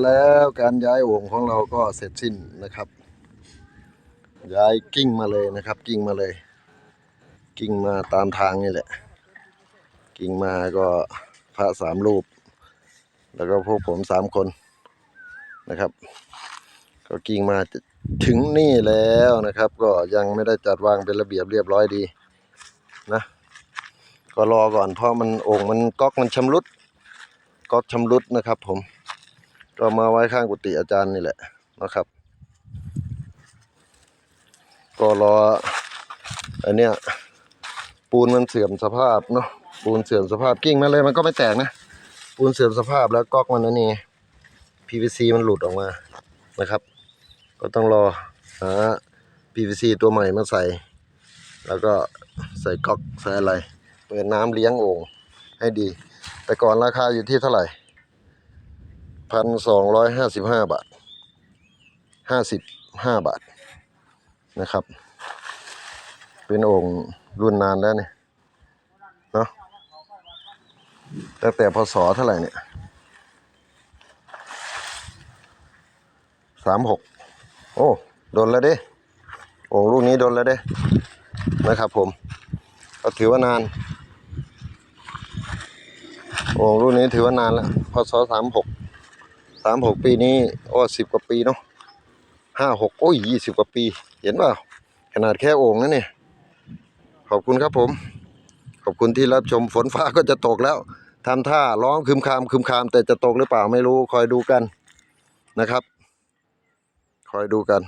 แล้วการย้ายโอ่งของเราก็เสร็จสิ้นนะครับ ย้ายกิ้งมาเลยนะครับ กิ้งมาเลย กิ้งมาตามทางนี่แหละ กิ้งมาก็พระสามรูป แล้วก็พวกผมสามคนนะครับ ก็กิ้งมาถึงนี่แล้วนะครับ ก็ยังไม่ได้จัดวางเป็นระเบียบเรียบร้อยดีนะก็รอก่อนเพราะมันโอ่งมันก๊อกมันชำรุดก๊อกชำรุดนะครับผม ก็มาไว้ข้างกุฏิอาจารย์นี่แหละนะครับ ก็รออันเนี้ยปูนมันเสื่อมสภาพเนาะปูนเสื่อมสภาพกิ้งมาเลยมันก็ไม่แตกนะ ปูนเสื่อมสภาพแล้วก๊อกมันนั่นนี่ PVC มันหลุดออกมานะครับ ก็ต้องรอหา PVC ตัวใหม่มาใส่ แล้วก็ใส่ก๊อกใส่อะไร เปิดน้ำเลี้ยงโอ่งให้ดี แต่ก่อนราคาอยู่ที่เท่าไหร่ พันสองร้อยห้าสิบห้าบาทห้าสิบห้าบาทนะครับ เป็นโอ่งรุ่นนานแล้วเนี่ยเนาะตั้งแต่พศเท่าไหร่เนี่ยสามหกโอ้โดนแล้วเด้โอ่งลูกนี้โดนแล้วเด้นะครับผมก็ถือว่านานโอ่งรุ่นนี้ถือว่านานแล้วพศสามหก สามหกปีนี้อ้สิบกว่าปีเนาะห้าหกโอ้ยยี่สิบกว่าปี เห็นเปล่าขนาดแค่โอ่งนะเนี่ย ขอบคุณครับผม ขอบคุณที่รับชมฝนฟ้าก็จะตกแล้วทำท่าร้องคึมคามคึมคาม แต่จะตกหรือเปล่าไม่รู้คอยดูกันนะครับ คอยดูกัน